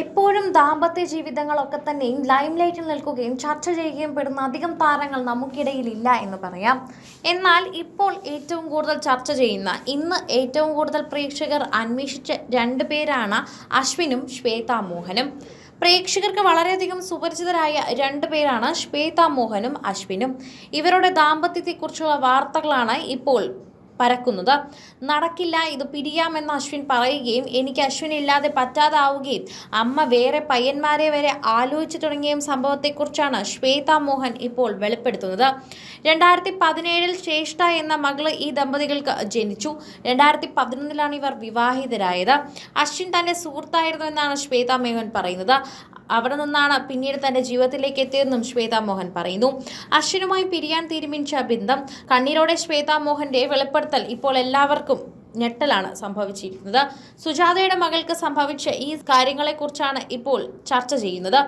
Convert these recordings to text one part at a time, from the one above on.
എപ്പോഴും ദാമ്പത്യ ജീവിതങ്ങളൊക്കെ തന്നെയും ലൈം ലൈറ്റിൽ നിൽക്കുകയും ചർച്ച ചെയ്യുകയും പെടുന്ന അധികം താരങ്ങൾ നമുക്കിടയിൽ ഇല്ല എന്ന് പറയാം. എന്നാൽ ഇപ്പോൾ ഏറ്റവും കൂടുതൽ ചർച്ച ചെയ്യുന്ന ഇന്ന് ഏറ്റവും കൂടുതൽ പ്രേക്ഷകർ അന്വേഷിച്ച രണ്ട് പേരാണ് അശ്വിനും ശ്വേതാ മോഹനും. പ്രേക്ഷകർക്ക് വളരെയധികം സുപരിചിതരായ രണ്ട് പേരാണ് ശ്വേതാ മോഹനും അശ്വിനും. ഇവരുടെ ദാമ്പത്യത്തെക്കുറിച്ചുള്ള വാർത്തകളാണ് ഇപ്പോൾ പരക്കുന്നത്. നടക്കില്ല ഇത് പിരിയാമെന്ന് അശ്വിൻ പറയുകയും എനിക്ക് അശ്വിൻ ഇല്ലാതെ പറ്റാതാവുകയും അമ്മ വേറെ പയ്യന്മാരെ വരെ ആലോചിച്ചു തുടങ്ങിയ സംഭവത്തെക്കുറിച്ചാണ് ശ്വേത മോഹൻ ഇപ്പോൾ വെളിപ്പെടുത്തുന്നത്. രണ്ടായിരത്തി പതിനേഴിൽ ശ്രേഷ്ഠ എന്ന മകൾ ഈ ദമ്പതികൾക്ക് ജനിച്ചു. രണ്ടായിരത്തി പതിനൊന്നിലാണ് ഇവർ വിവാഹിതരായത്. അശ്വിൻ തന്റെ സുഹൃത്തായിരുന്നു എന്നാണ് ശ്വേത മോഹൻ പറയുന്നത്. അവിടെ നിന്നാണ് പിന്നീട് തന്റെ ജീവിതത്തിലേക്ക് എത്തിയതെന്നും ശ്വേത മോഹൻ പറയുന്നു. അശ്വിനുമായി പിരിയാൻ തീരുമാനിച്ച ബിന്ദം കണ്ണീരോടെ ശ്വേത മോഹന്റെ വെളിപ്പെടുത്തൽ ഇപ്പോൾ എല്ലാവർക്കും ഞെട്ടലാണ് സംഭവിച്ചിരിക്കുന്നത്. സുജാതയുടെ മകൾക്ക് സംഭവിച്ച ഈ കാര്യങ്ങളെക്കുറിച്ചാണ് ഇപ്പോൾ ചർച്ച ചെയ്യുന്നത്.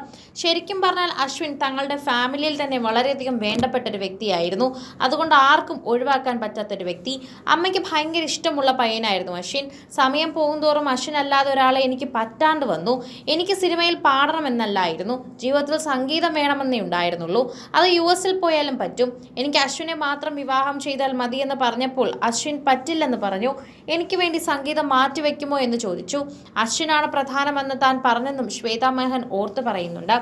ശരിക്കും പറഞ്ഞാൽ അശ്വിൻ തങ്ങളുടെ ഫാമിലിയിൽ തന്നെ വളരെയധികം വേണ്ടപ്പെട്ട ഒരു വ്യക്തിയായിരുന്നു. അതുകൊണ്ട് ആർക്കും ഒഴിവാക്കാൻ പറ്റാത്തൊരു വ്യക്തി. അമ്മയ്ക്ക് ഭയങ്കര ഇഷ്ടമുള്ള പയ്യനായിരുന്നു അശ്വിൻ. സമയം പോകുന്തോറും അശ്വിൻ അല്ലാതെ ഒരാളെ എനിക്ക് പറ്റാണ്ട് വന്നു. എനിക്ക് സിനിമയിൽ പാടണമെന്നല്ലായിരുന്നു ജീവിതത്തിൽ സംഗീതം വേണമെന്നേ ഉണ്ടായിരുന്നുള്ളൂ. അത് യു എസിൽ പോയാലും പറ്റും. എനിക്ക് അശ്വിനെ മാത്രം വിവാഹം ചെയ്താൽ മതിയെന്ന് പറഞ്ഞപ്പോൾ അശ്വിൻ പറ്റില്ലെന്ന് പറഞ്ഞു. എനിക്ക് വേണ്ടി സംഗീതം മാറ്റിവെക്കുമോ എന്ന് ചോദിച്ചു. അശ്വിനാണ് പ്രധാനമെന്ന് താൻ പറഞ്ഞെന്നും ശ്വേതാ മേഹൻ ഓർത്തു പറയുന്നുണ്ട്.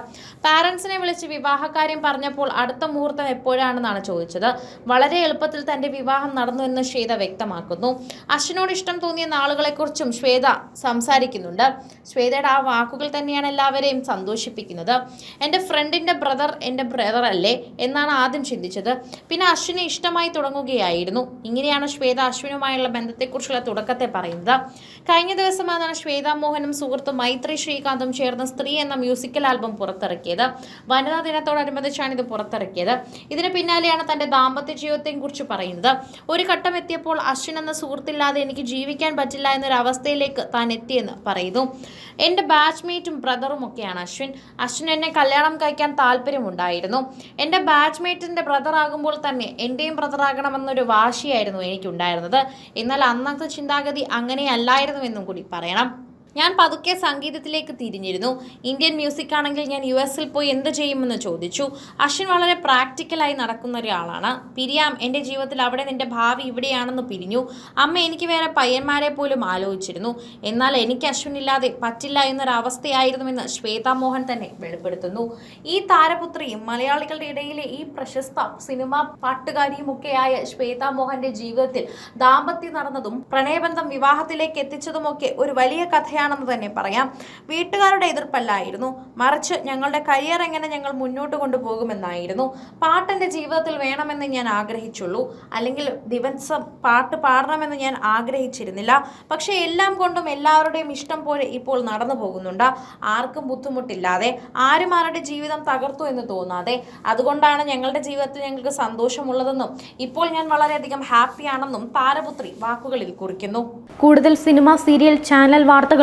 പാരൻസിനെ വിളിച്ച് വിവാഹകാര്യം പറഞ്ഞപ്പോൾ അടുത്ത മുഹൂർത്തം എപ്പോഴാണെന്നാണ് ചോദിച്ചത്. വളരെ എളുപ്പത്തിൽ തന്റെ വിവാഹം നടന്നു എന്ന് ശ്വേത വ്യക്തമാക്കുന്നു. അശ്വിനോട് ഇഷ്ടം തോന്നിയ നാളുകളെക്കുറിച്ചും ശ്വേത സംസാരിക്കുന്നുണ്ട്. ശ്വേതയുടെ ആ വാക്കുകൾ തന്നെയാണ് എല്ലാവരെയും സന്തോഷിപ്പിക്കുന്നത്. എന്റെ ഫ്രണ്ടിന്റെ ബ്രദർ എന്റെ ബ്രദർ അല്ലേ? എന്നാണ് ആദ്യം ചിന്തിച്ചത്. പിന്നെ അശ്വിനെ ഇഷ്ടമായി തുടങ്ങുകയായിരുന്നു. ഇങ്ങനെയാണ് ശ്വേത അശ്വിനുമായുള്ള ബന്ധത്തെക്കുറിച്ചുള്ള തുടക്കത്തെ പറയുന്നത്. കഴിഞ്ഞ ദിവസമാണ് ശ്വേത മോഹനും സുഹൃത്തും മൈത്രി ശ്രീകാന്തും ചേർന്ന് സ്ത്രീ എന്ന മ്യൂസിക്കൽ ആൽബം പുറത്തിറക്കിയത്. വനിതാ ദിനത്തോടനുബന്ധിച്ചാണ് ഇത് പുറത്തിറക്കിയത്. ഇതിന് പിന്നാലെയാണ് തന്റെ ദാമ്പത്യ ജീവിതത്തെയും കുറിച്ച് പറയുന്നത്. ഒരു ഘട്ടം എത്തിയപ്പോൾ അശ്വിൻ എന്ന സുഹൃത്തില്ലാതെ എനിക്ക് ജീവിക്കാൻ പറ്റില്ല എന്നൊരു അവസ്ഥയിലേക്ക് താൻ എത്തിയെന്ന് പറയുന്നു. എന്റെ ബാച്ച്മേറ്റും ബ്രദറും ഒക്കെയാണ് അശ്വിൻ. അശ്വിൻ എന്നെ കല്യാണം കഴിക്കാൻ താല്പര്യമുണ്ടായിരുന്നു. എന്റെ ബാച്ച്മേറ്റിന്റെ ബ്രദർ ആകുമ്പോൾ തന്നെ എന്റെയും ബ്രദറാകണമെന്നൊരു വാശിയായിരുന്നു എനിക്കുണ്ടായിരുന്നത്. എന്നാൽ ചിന്താഗതി അങ്ങനെയല്ലായിരുന്നുവെന്നും കൂടി പറയണം. ഞാൻ പതുക്കെ സംഗീതത്തിലേക്ക് തിരിഞ്ഞിരുന്നു. ഇന്ത്യൻ മ്യൂസിക് ആണെങ്കിൽ ഞാൻ യു എസിൽ പോയി എന്ത് ചെയ്യുമെന്ന് ചോദിച്ചു. അശ്വിൻ വളരെ പ്രാക്ടിക്കലായി നടക്കുന്ന ഒരാളാണ്. പിരിയാം എന്റെ ജീവിതത്തിൽ അവിടെ നിന്റെ ഭാവി ഇവിടെയാണെന്ന് പിരിഞ്ഞു. അമ്മ എനിക്ക് വേറെ പയ്യന്മാരെ പോലും ആലോചിച്ചിരുന്നു. എന്നാൽ എനിക്ക് അശ്വിൻ ഇല്ലാതെ പറ്റില്ല എന്നൊരവസ്ഥയായിരുന്നുവെന്ന് ശ്വേത മോഹൻ തന്നെ വെളിപ്പെടുത്തുന്നു. ഈ താരപുത്രിയും മലയാളികളുടെ ഇടയിലെ ഈ പ്രശസ്ത സിനിമാ പാട്ടുകാരിയുമൊക്കെയായ ശ്വേത മോഹന്റെ ജീവിതത്തിൽ ദാമ്പത്യം നടന്നതും പ്രണയബന്ധം വിവാഹത്തിലേക്ക് എത്തിച്ചതുമൊക്കെ ഒരു വലിയ കഥയാണെന്ന് തന്നെ പറയാം. വീട്ടുകാരുടെ എതിർപ്പല്ലായിരുന്നു. മറിച്ച് ഞങ്ങളുടെ കരിയർ എങ്ങനെ ഞങ്ങൾ മുന്നോട്ട് കൊണ്ടുപോകുമെന്നായിരുന്നു. പാട്ടെന്റെ ജീവിതത്തിൽ വേണമെന്ന് ഞാൻ ആഗ്രഹിച്ചുള്ളൂ. അല്ലെങ്കിൽ ദിവസം പാട്ട് പാടണമെന്ന് ഞാൻ ആഗ്രഹിച്ചിരുന്നില്ല. പക്ഷേ എല്ലാം കൊണ്ടും എല്ലാവരുടെയും ഇഷ്ടം പോലെ ഇപ്പോൾ നടന്നു പോകുന്നുണ്ട്. ആർക്കും ബുദ്ധിമുട്ടില്ലാതെ ആരും ആരുടെ ജീവിതം തകർത്തു എന്ന് തോന്നാതെ. അതുകൊണ്ടാണ് ഞങ്ങളുടെ ജീവിതത്തിൽ ഞങ്ങൾക്ക് സന്തോഷമുള്ളതെന്നും ഇപ്പോൾ ഞാൻ വളരെയധികം ഹാപ്പിയാണെന്നും താരപുത്രി വാക്കുകളിൽ കുറിക്കുന്നു. കൂടുതൽ സിനിമ സീരിയൽ ചാനൽ